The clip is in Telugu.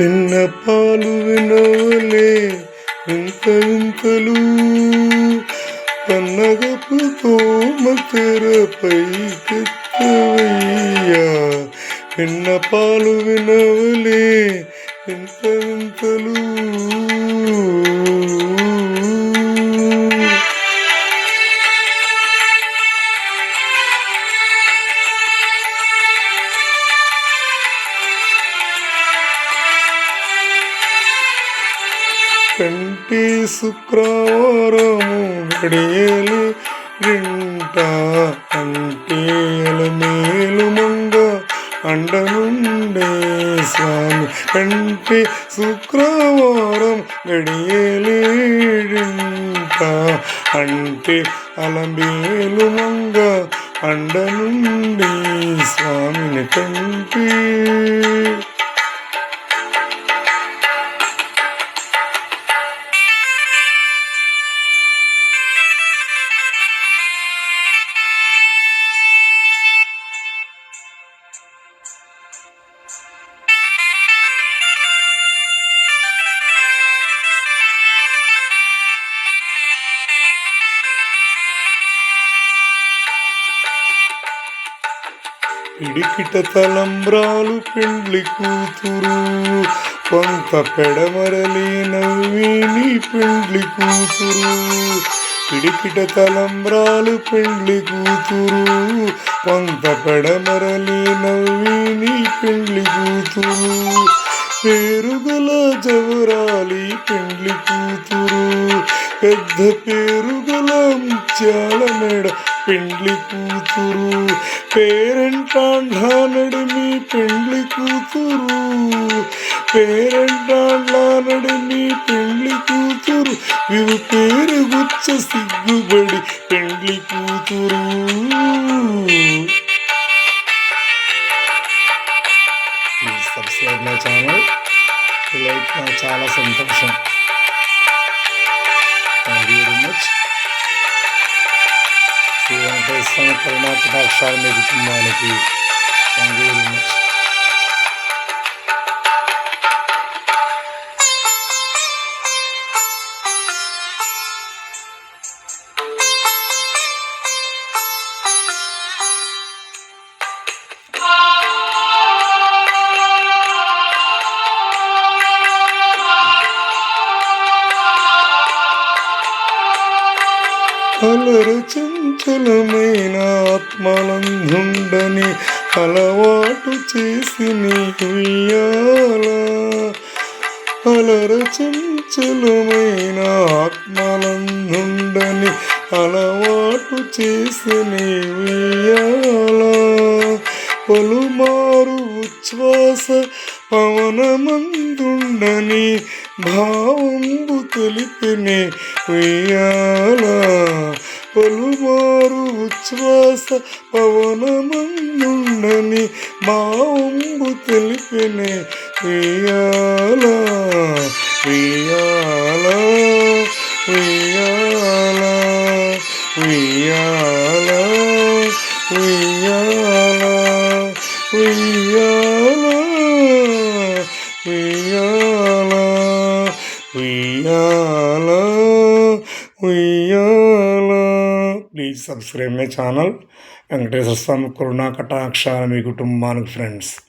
విన్నపాలు వినవలే వింత వింతలు. పన్నగపుతో మతెరపై కెత్తవయ్యా విన్నపాలు వినవలే వింత వింతలు. కంటి శుక్రవారము గడియలు వింట అంటేల మేలు మంగ అండనుండే స్వామి కంటి శుక్రవారం గడియలేడింట అంటే అలమేలు మంగ అండనుండి స్వామిని కంటి పిడికిట తలంబ్రాలు పెండ్లి కూతురు. కొంత పెడమరలి నవ్విని పెండ్లి కూతురు. పిడికిట తలంబ్రాలు పెండ్లి కూతురు. కొంత పెడమరలి నవ్విని పెండ్లి కూతురు. పేరుగల జవరాలి పెండ్లి కూతురు. పెద్ద పేరుగల ముత్యాల మెడ పెండ్లి కూతురు. పేరెంటాండ్ల నడిమి పెండ్లి కూతురు. పేరెంటాండ్ల నడిమి పెండ్లి కూతురు. ఇవి పేరు గుచ్చ సిగ్గుబడి పెండ్లి కూతురు. సబ్స్క్రైబ్ మై ఛానల్ లైక్ నాకు చాలా సంతోషం thank you very much Shri Venkateswara కరుణాకటాక్షారం మీకు కుటుంబానికి అలరించలు నేనాత్మలందుండని అలవాటు చేసి నీవియాల అలరచంచలమైన ఆత్మలందుండని అలవాటు చేసి నీవియాల పలుమారు ఉచ్ఛ్వాస పవనమందుండని భావంబు తెలిపిని వేయాలా పలుమారు ఉచ్ఛ్వాస పవనమన్నుండని మా ఒంబు తెలిపినే ఉయ్యాల వేయాల ఉయ్యాల ఉయ్యాల ఉయ్యాల ఉయ్యాల ఉయ్యాల ఉయ్యాల ఉయ్యాల please subscribe my channel. Venkateswara Swamy కరుణా కటాక్ష మీ కుటుంబానికి ఫ్రెండ్స్.